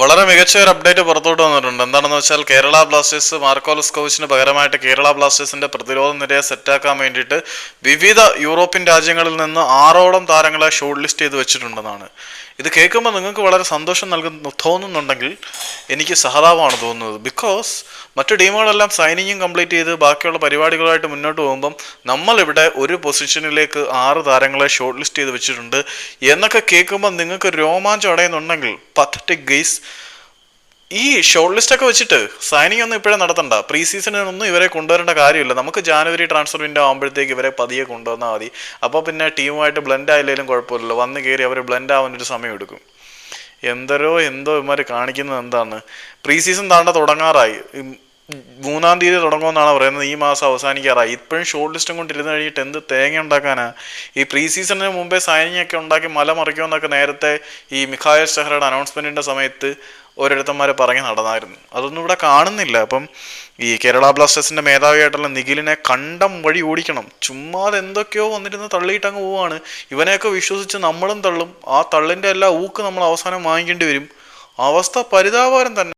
വളരെ മികച്ച ഒരു അപ്ഡേറ്റ് പുറത്തോട്ട് വന്നിട്ടുണ്ട്. എന്താണെന്ന് വെച്ചാൽ കേരള ബ്ലാസ്റ്റേഴ്സ് മാർക്കോലസ് കോവിച്ചിന് പകരമായിട്ട് കേരള ബ്ലാസ്റ്റേഴ്സിന്റെ പ്രതിരോധ നിരയെ സെറ്റാക്കാൻ വേണ്ടിയിട്ട് വിവിധ യൂറോപ്യൻ രാജ്യങ്ങളിൽ നിന്ന് ആറോളം താരങ്ങളെ ഷോർട്ട് ലിസ്റ്റ് ചെയ്ത് വെച്ചിട്ടുണ്ടെന്നാണ്. ഇത് കേൾക്കുമ്പോൾ നിങ്ങൾക്ക് വളരെ സന്തോഷം നൽകുന്ന തോന്നുന്നുണ്ടെങ്കിൽ എനിക്ക് സഹതാപമാണ് തോന്നുന്നത്. ബിക്കോസ് മറ്റു ടീമുകളെല്ലാം സൈനിങ്ങും കംപ്ലീറ്റ് ചെയ്ത് ബാക്കിയുള്ള പരിപാടികളായിട്ട് മുന്നോട്ട് പോകുമ്പം നമ്മളിവിടെ ഒരു പൊസിഷനിലേക്ക് ആറ് താരങ്ങളെ ഷോർട്ട് ലിസ്റ്റ് ചെയ്ത് വെച്ചിട്ടുണ്ട്. എന്നൊക്കെ കേൾക്കുമ്പോൾ നിങ്ങൾക്ക് രോമാഞ്ചം അടയുന്നുണ്ടെങ്കിൽ പത്തറ്റിക് ഗെയ്സ് ഈ ഷോർട്ട് ലിസ്റ്റ് ഒക്കെ വെച്ചിട്ട് സൈനിങ് ഒന്നും ഇപ്പോഴേ നടത്തണ്ട. പ്രീ സീസണിനൊന്നും ഇവരെ കൊണ്ടുവരേണ്ട കാര്യമില്ല. നമുക്ക് ജാനുവരി ട്രാൻസ്ഫർ വിൻഡോ ആകുമ്പോഴത്തേക്ക് ഇവരെ പതിയെ കൊണ്ടുവന്നാൽ മതി. അപ്പോൾ പിന്നെ ടീമുമായിട്ട് ബ്ലെൻഡ് ആയില്ലെങ്കിലും കുഴപ്പമില്ലല്ലോ. വന്ന് കയറി അവർ ബ്ലെൻഡ് ആവാൻ ഒരു സമയം എടുക്കും. എന്തരോ എന്തോ ഇവന്മാർ കാണിക്കുന്നത് എന്താണ് പ്രീ സീസൺ താണ്ട തുടങ്ങാറായി. മൂന്നാം തീയതി തുടങ്ങുമെന്നാണ് പറയുന്നത്. ഈ മാസം അവസാനിക്കാറായി. ഇപ്പോഴും ഷോർട്ട് ലിസ്റ്റും കൊണ്ട് ഇരുന്ന് കഴിഞ്ഞിട്ട് എന്ത് തേങ്ങ ഉണ്ടാക്കാനാ? ഈ പ്രീ സീസണിന് മുമ്പേ സൈനിങ് ഒക്കെ ഉണ്ടാക്കി മല മറിക്കുമെന്നൊക്കെ നേരത്തെ ഈ മിഖായൽ ഷെഹ്റയുടെ അനൗൺസ്മെന്റിന്റെ സമയത്ത് ഓരോരുത്തന്മാരെ പറഞ്ഞ് നടന്നായിരുന്നു. അതൊന്നും ഇവിടെ കാണുന്നില്ല. അപ്പം ഈ കേരള ബ്ലാസ്റ്റേഴ്സിന്റെ മേധാവിയായിട്ടുള്ള നിഖിലിനെ കണ്ടം വഴി ഓടിക്കണം. ചുമ്മാതെ എന്തൊക്കെയോ വന്നിരുന്ന് തള്ളിയിട്ട് അങ്ങ് പോവാണ്. ഇവനെയൊക്കെ വിശ്വസിച്ച് നമ്മളും തള്ളും. ആ തള്ളിന്റെ എല്ലാ ഊക്ക് നമ്മൾ അവസാനം വാങ്ങിക്കേണ്ടി വരും. അവസ്ഥ പരിതാപകരം തന്നെ.